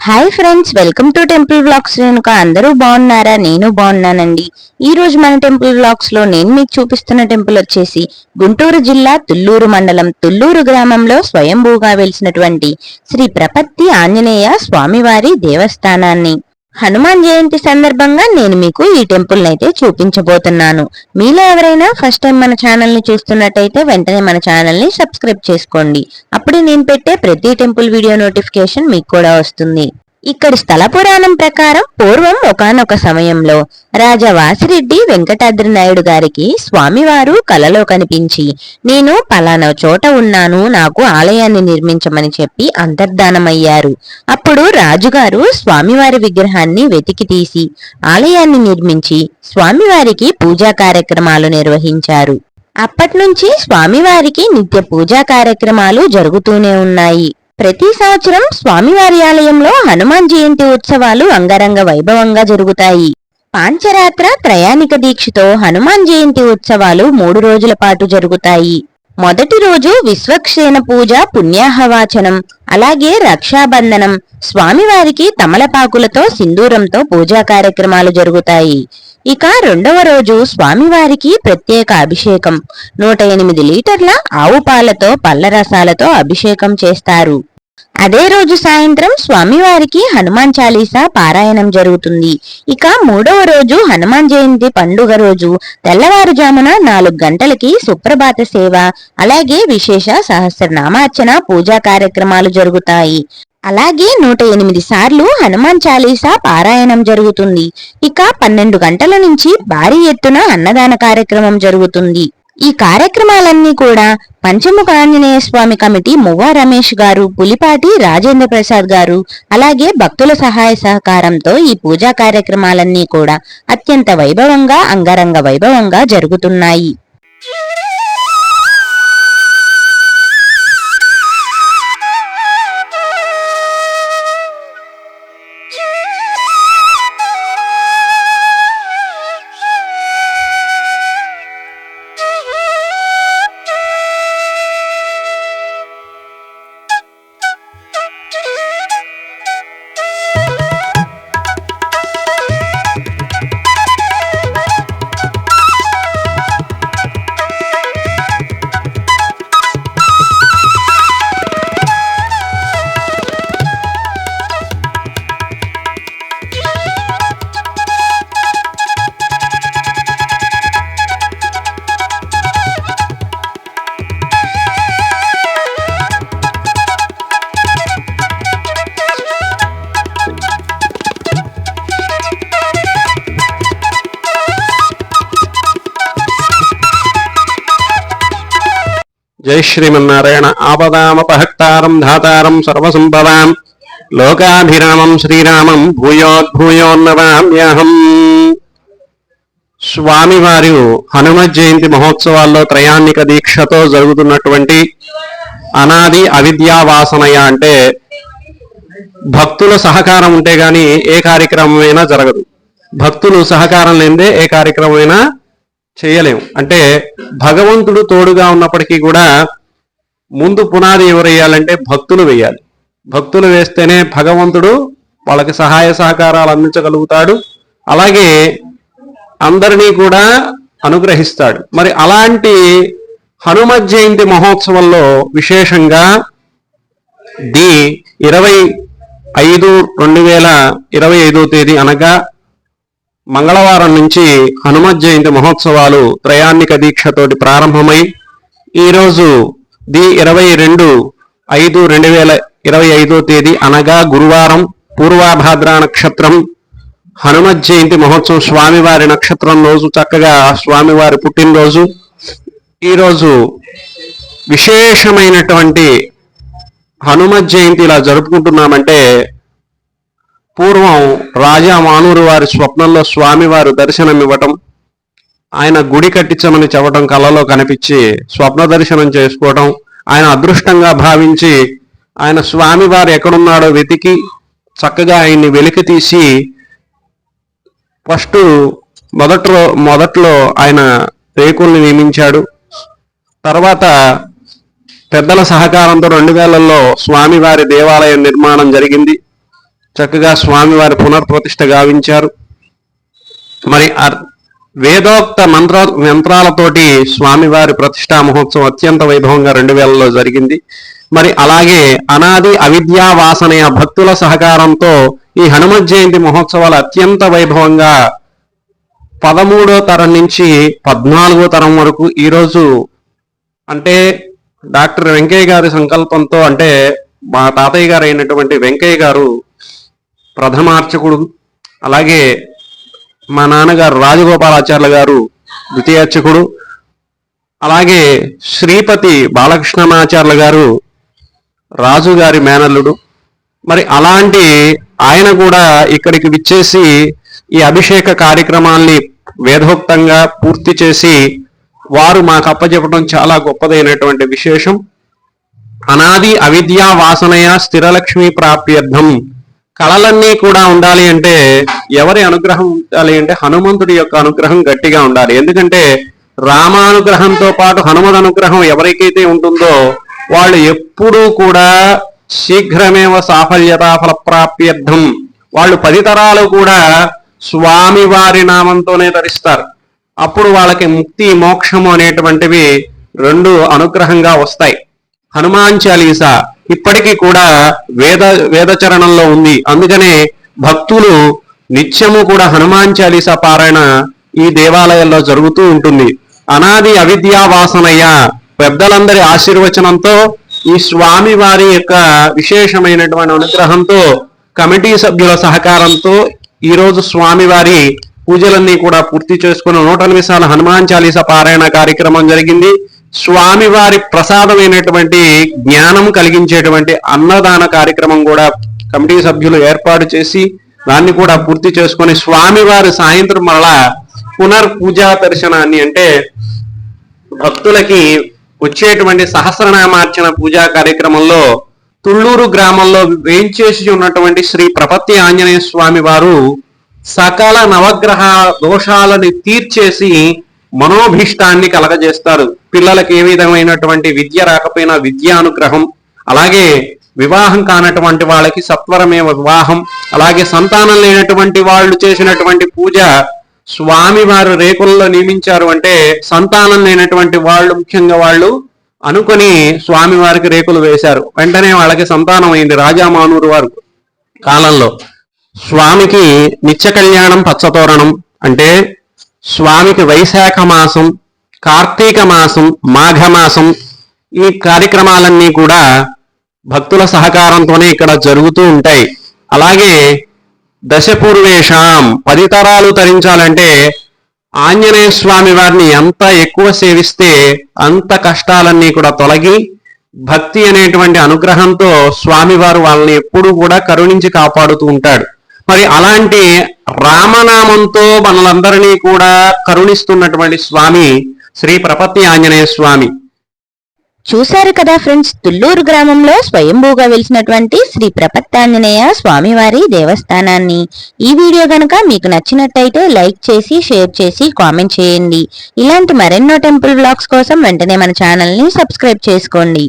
Hi friends welcome to temple blogs Renuka అందరూ బాగున్నారా? నేను బాగున్నానండి. ఈ రోజు మన టెంపుల్ బ్లాగ్స్లో నేను మీకు చూపిస్తున్న టెంపుల్ వచ్చేసి గుంటూరు జిల్లా తుల్లూరు మండలం. తుల్లూరు గ్రామంలో స్వయంభూగా వెలిసినటువంటి శ్రీ ప్రపత్తి ఆంజనేయ స్వామివారి దేవస్థానాన్ని. హనుమాన్ జయంతి సందర్భంగా నేను మీకు ఈ టెంపుల్ అయితే చూపించబోతున్నాను. మీలో ఎవరైనా ఫస్ట్ టైం మన ఛానల్ని చూస్తున్నట్టయితే వెంటనే మన ఛానల్ని సబ్స్క్రైబ్ చేసుకోండి. అప్పుడే నేను పెట్టే ప్రతి టెంపుల్ వీడియో నోటిఫికేషన్ మీకు కూడా వస్తుంది. ఇక్కడి స్థల పురాణం ప్రకారం పూర్వం ఒకనొక సమయంలో రాజా వాసిరెడ్డి వెంకటాద్రి నాయుడు గారికి స్వామివారు కలలో కనిపించి నేను పలానా చోట ఉన్నాను నాకు ఆలయాన్ని నిర్మించమని చెప్పి అంతర్ధానమయ్యారు. అప్పుడు రాజుగారు స్వామివారి విగ్రహాన్ని వెతికి తీసి ఆలయాన్ని నిర్మించి స్వామివారికి పూజా కార్యక్రమాలు నిర్వహించారు. అప్పట్నుంచి స్వామివారికి నిత్య పూజా కార్యక్రమాలు జరుగుతూనే ఉన్నాయి. ప్రతి సంవత్సరం స్వామివారి ఆలయంలో హనుమాన్ జయంతి ఉత్సవాలు అంగరంగ వైభవంగా జరుగుతాయి. పాంచరాత్ర త్రయాణిక దీక్షతో హనుమాన్ జయంతి ఉత్సవాలు మూడు రోజుల పాటు జరుగుతాయి. మొదటి రోజు విశ్వక్షేణ పూజ పుణ్యాహవాచనం అలాగే రక్షాబంధనం స్వామివారికి తమలపాకులతో సింధూరంతో పూజా కార్యక్రమాలు జరుగుతాయి. ఇక రెండవ రోజు స్వామివారికి ప్రత్యేక అభిషేకం. నూట ఎనిమిది లీటర్ల ఆవు పాలతో పళ్ళరసాలతో అభిషేకం చేస్తారు. అదే రోజు సాయంత్రం స్వామివారికి హనుమాన్ చాలీసా పారాయణం జరుగుతుంది. ఇక మూడవ రోజు హనుమాన్ జయంతి పండుగ రోజు తెల్లవారుజామున నాలుగు గంటలకి సుప్రభాత సేవ అలాగే విశేష సహస్రనామార్చన పూజా కార్యక్రమాలు జరుగుతాయి. అలాగే నూట ఎనిమిది సార్లు హనుమాన్ చాలీసా పారాయణం జరుగుతుంది. ఇక పన్నెండు గంటల నుంచి భారీ ఎత్తున అన్నదాన కార్యక్రమం జరుగుతుంది. ఈ కార్యక్రమాలన్నీ కూడా పంచముఖ ఆంజనేయ స్వామి కమిటీ మువ్వ రమేష్ గారు పులిపాటి రాజేంద్ర ప్రసాద్ గారు అలాగే భక్తుల సహాయ సహకారంతో ఈ పూజా కార్యక్రమాలన్నీ కూడా అత్యంత వైభవంగా అంగరంగ వైభవంగా జరుగుతున్నాయి. జై శ్రీమన్నారాయణ ఆపదామపహక్తారం ధాతారం సర్వసంపదాం లోకాభిరామం శ్రీరామం భూయోద్భూయోన్నవామ్యహం స్వామివారి హనుమ జయంతి మహోత్సవాల్లో త్రయాణిక దీక్షతో జరుగుతున్నటువంటి అనాది అవిద్యావాసనయ అంటే భక్తుల సహకారం ఉంటే గాని ఏ కార్యక్రమమైనా జరగదు. భక్తులు సహకారం లేదే ఏ కార్యక్రమమైనా చేయలేము అంటే భగవంతుడు తోడుగా ఉన్నప్పటికీ కూడా ముందు పునాది ఎవరు వేయాలంటే భక్తులు వేయాలి. భక్తులు వేస్తేనే భగవంతుడు వాళ్ళకి సహాయ సహకారాలు అందించగలుగుతాడు. అలాగే అందరినీ కూడా అనుగ్రహిస్తాడు. మరి అలాంటి హనుమత్ జయంతి మహోత్సవంలో విశేషంగా ది ఇరవై ఐదు రెండు వేల ఇరవై ఐదో తేదీ అనగా మంగళవారం నుంచి హనుమత్ జయంతి మహోత్సవాలు ప్రయాణిక దీక్షతోటి ప్రారంభమై ఈరోజు ది ఇరవై రెండు ఐదు రెండు వేల ఇరవై ఐదో తేదీ అనగా గురువారం పూర్వాభాద్ర నక్షత్రం. హనుమత్ జయంతి మహోత్సవం స్వామివారి నక్షత్రం రోజు చక్కగా స్వామివారి పుట్టినరోజు. ఈరోజు విశేషమైనటువంటి హనుమత్ జయంతి ఇలా జరుపుకుంటున్నామంటే పూర్వం రాజా మానూరు వారి స్వప్నంలో స్వామివారు దర్శనం ఇవ్వటం ఆయన గుడి కట్టించమని చెప్పటం కలలో కనిపించి స్వప్న దర్శనం చేసుకోవటం ఆయన అదృష్టంగా భావించి ఆయన స్వామివారు ఎక్కడున్నాడో వెతికి చక్కగా ఆయన్ని వెలికి తీసి ఫస్ట్ మొదట్లో మొదట్లో ఆయన రేకుల్ని నియమించాడు. తర్వాత పెద్దల సహకారంతో రెండు వేలలో స్వామివారి దేవాలయం నిర్మాణం జరిగింది. చక్కగా స్వామివారి పునర్ప్రతిష్ఠ గావించారు. మరి వేదోక్త మంత్ర మంత్రాలతోటి స్వామివారి ప్రతిష్టా మహోత్సవం అత్యంత వైభవంగా రెండు వేలలో జరిగింది. మరి అలాగే అనాది అవిద్యా వాసనయ భక్తుల సహకారంతో ఈ హనుమత్ జయంతి మహోత్సవాలు అత్యంత వైభవంగా పదమూడో తరం నుంచి పద్నాలుగో తరం వరకు ఈరోజు అంటే డాక్టర్ వెంకయ్య గారి సంకల్పంతో అంటే మా తాతయ్య గారు అయినటువంటి వెంకయ్య గారు ప్రథమార్చకుడు అలాగే మా నాన్నగారు రాజగోపాలాచార్య గారు ద్వితీయార్చకుడు అలాగే శ్రీపతి బాలకృష్ణమాచార్య గారు రాజు గారి మేనల్లుడు. మరి అలాంటి ఆయన కూడా ఇక్కడికి విచ్చేసి ఈ అభిషేక కార్యక్రమాల్ని వేదోక్తంగా పూర్తి చేసి వారు మాకు అప్పచెప్పడం చాలా గొప్పదైనటువంటి విశేషం. అనాది అవిద్యా వాసనయ స్థిరలక్ష్మి ప్రాప్యర్థం. కళలన్నీ కూడా ఉండాలి అంటే ఎవరి అనుగ్రహం ఉండాలి అంటే హనుమంతుడి యొక్క అనుగ్రహం గట్టిగా ఉండాలి. ఎందుకంటే రామానుగ్రహంతో పాటు హనుమద్ అనుగ్రహం ఎవరికైతే ఉంటుందో వాళ్ళు ఎప్పుడూ కూడా శీఘ్రమేవ సాఫల్యత ఫలప్రాప్యర్థం వాళ్ళు పది తరాలు కూడా స్వామి వారి నామంతోనే తరిస్తారు అప్పుడు వాళ్ళకి ముక్తి మోక్షము అనేటువంటివి రెండు అనుగ్రహంగా వస్తాయి. హనుమాన్ చాలీసా ఇప్పటికీ కూడా వేద వేదచరణంలో ఉంది. అందుకనే భక్తులు నిత్యము కూడా హనుమాన్ చాలీస పారాయణ ఈ దేవాలయాల్లో జరుగుతూ ఉంటుంది. అనాది అవిద్యా వాసనయ్య పెద్దలందరి ఆశీర్వచనంతో ఈ స్వామి వారి యొక్క విశేషమైనటువంటి అనుగ్రహంతో కమిటీ సభ్యుల సహకారంతో ఈ రోజు పూజలన్నీ కూడా పూర్తి చేసుకుని నూట ఎనిమిది సార్లు హనుమాన్ చాలీస పారాయణ కార్యక్రమం జరిగింది. స్వామివారి ప్రసాదమైనటువంటి జ్ఞానం కలిగించేటువంటి అన్నదాన కార్యక్రమం కూడా కమిటీ సభ్యులు ఏర్పాటు చేసి దాన్ని కూడా పూర్తి చేసుకొని స్వామివారి సాయంత్రం మరలా పునర్ పూజా దర్శనాన్ని అంటే భక్తులకి వచ్చేటువంటి సహస్రనామార్చన పూజా కార్యక్రమంలో తుళ్ళూరు గ్రామంలో వేంచేసి ఉన్నటువంటి శ్రీ ప్రపత్తి ఆంజనేయ స్వామి వారు సకల నవగ్రహ దోషాలని తీర్చేసి మనోభీష్టాన్ని కలగజేస్తారు. పిల్లలకి ఏ విధమైనటువంటి విద్య రాకపోయినా విద్యానుగ్రహం అలాగే వివాహం కానటువంటి వాళ్ళకి సత్వరమే వివాహం అలాగే సంతానం లేనటువంటి వాళ్ళు చేసినటువంటి పూజ స్వామి వారు రేకుల్లో నియమించారు అంటే సంతానం లేనటువంటి వాళ్ళు ముఖ్యంగా వాళ్ళు అనుకొని స్వామి వారికి రేకులు వేశారు. వెంటనే వాళ్ళకి సంతానం అయింది రాజామానూరు వారు కాలంలో. స్వామికి నిత్య కళ్యాణం పచ్చతోరణం అంటే స్వామికి వైశాఖ మాసం కార్తీక మాసం మాఘమాసం ఈ కార్యక్రమాలన్నీ కూడా భక్తుల సహకారంతోనే ఇక్కడ జరుగుతూ ఉంటాయి. అలాగే దశపూర్వేషాం పది తరాలు తరించాలంటే ఆంజనేయ స్వామి వారిని ఎంత ఎక్కువ సేవిస్తే అంత కష్టాలన్నీ కూడా తొలగి భక్తి అనేటువంటి అనుగ్రహంతో స్వామివారు వాళ్ళని ఎప్పుడూ కూడా కరుణించి కాపాడుతూ ఉంటాడు. మరి అలాంటి రామనామంతో మనలందరినీ కూడా కరుణిస్తున్నటువంటి స్వామి శ్రీ ప్రపత్తి ఆంజనేయ స్వామి. చూశారు కదా ఫ్రెండ్స్ తుళ్ళూరు గ్రామంలో స్వయంభూగా వెలిసినటువంటి శ్రీ ప్రపత్తాంజనేయ స్వామివారి దేవస్థానాన్ని. ఈ వీడియో గనక మీకు నచ్చినట్టయితే లైక్ చేసి షేర్ చేసి కామెంట్ చేయండి. ఇలాంటి మరెన్నో టెంపుల్ బ్లాగ్స్ కోసం వెంటనే మన ఛానల్ని సబ్స్క్రైబ్ చేసుకోండి.